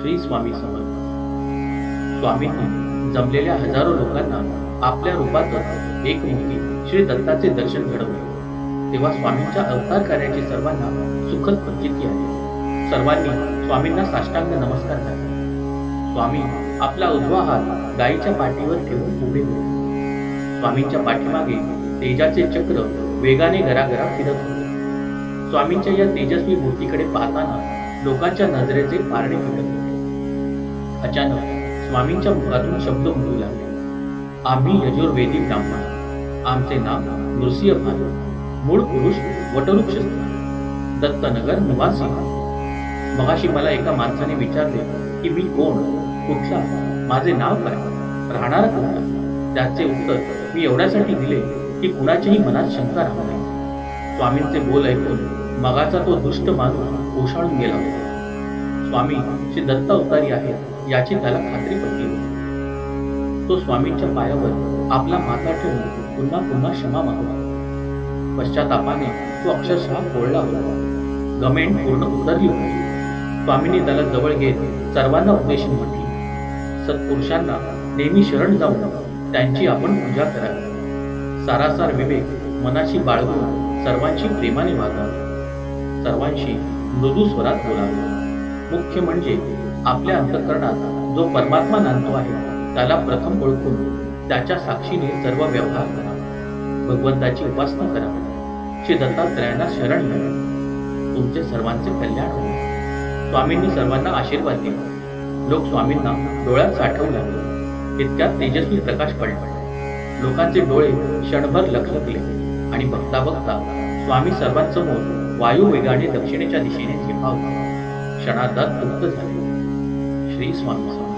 श्री स्वामी समर्थ. स्वामींनी जमलेल्या हजारो लोकांना आपल्या रूपातच एक मुखी श्री दत्ताचे दर्शन घडवले. तेव्हा स्वामींच्या अवतार कार्याची सर्वांना सुखद प्रचिती आली. सर्वांनी स्वामींना साष्टांग नमस्कार केला. स्वामी आपला उजवा हात गायीच्या पाठीवर ठेवून उभे होते. स्वामींच्या पाठीमागे तेजाचे चक्र वेगाने घराघरा फिरत होते. स्वामींच्या या तेजस्वी मूर्तीकडे पाहताना लोकांच्या नजरेचे पारणे फिरत होते. अचानक स्वामींच्या मुखातून शब्द उमटू लागले. आम्ही यजुर्वेदी ब्राह्मण. आमचे नाव नृसिंह भानू मूळ पुरुष वटवृक्ष दत्तनगर निवासी. मगाशी मला एका माणसाने विचारले की मी कोण? कुठला? माझे नाव काय? राहणार कुठला? त्याचे उत्तर मी एवढ्यासाठी दिले की कुणाच्याही मनात शंका राहू नये. स्वामींचे बोल ऐकून मगाचा तो दुष्ट माणूस ओशाळून गेला होता. स्वामी श्री दत्त अवतारी आहेत याची त्याला खात्री पटली होती. तो स्वामींच्या पायावर आपला माथा ठेवून पुन्हा पुन्हा क्षमा मागला. पश्चातापाने तो अक्षरशः पोळला होता. गमेंट पूर्ण उतरली होती. स्वामींनी त्याला जवळ घेत सर्वांना उद्देशून म्हटली सत्पुरुषांना नेहमी शरण जाऊन त्यांची आपण पूजा करावी. सारासार विवेक मनाशी बाळगून सर्वांशी प्रेमाने वागावे सर्वांशी मृदू स्वरात बोलावे मुख्य म्हणजे आपल्या अंतकरणात जो परमात्मा नांदतो आहे त्याला प्रथम ओळखून त्याच्या साक्षीने सर्व व्यवहार करा. भगवंताची उपासना करा. श्री दत्तात्रयांना शरण घ्या. तुमचे सर्वांचे कल्याण हो स्वामींनी सर्वांना आशीर्वाद दिला. लोक स्वामींना डोळ्यात साठवू लागले. इतक्यात तेजस्वी प्रकाश पडला. लोकांचे डोळे क्षणभर लखलखले आणि बघता बघता स्वामी सर्वांसमोर वायू वेगाने दक्षिणेच्या दिशेने झेपावला. क्षणार्धात तृप्त झाले. श्री स्वामी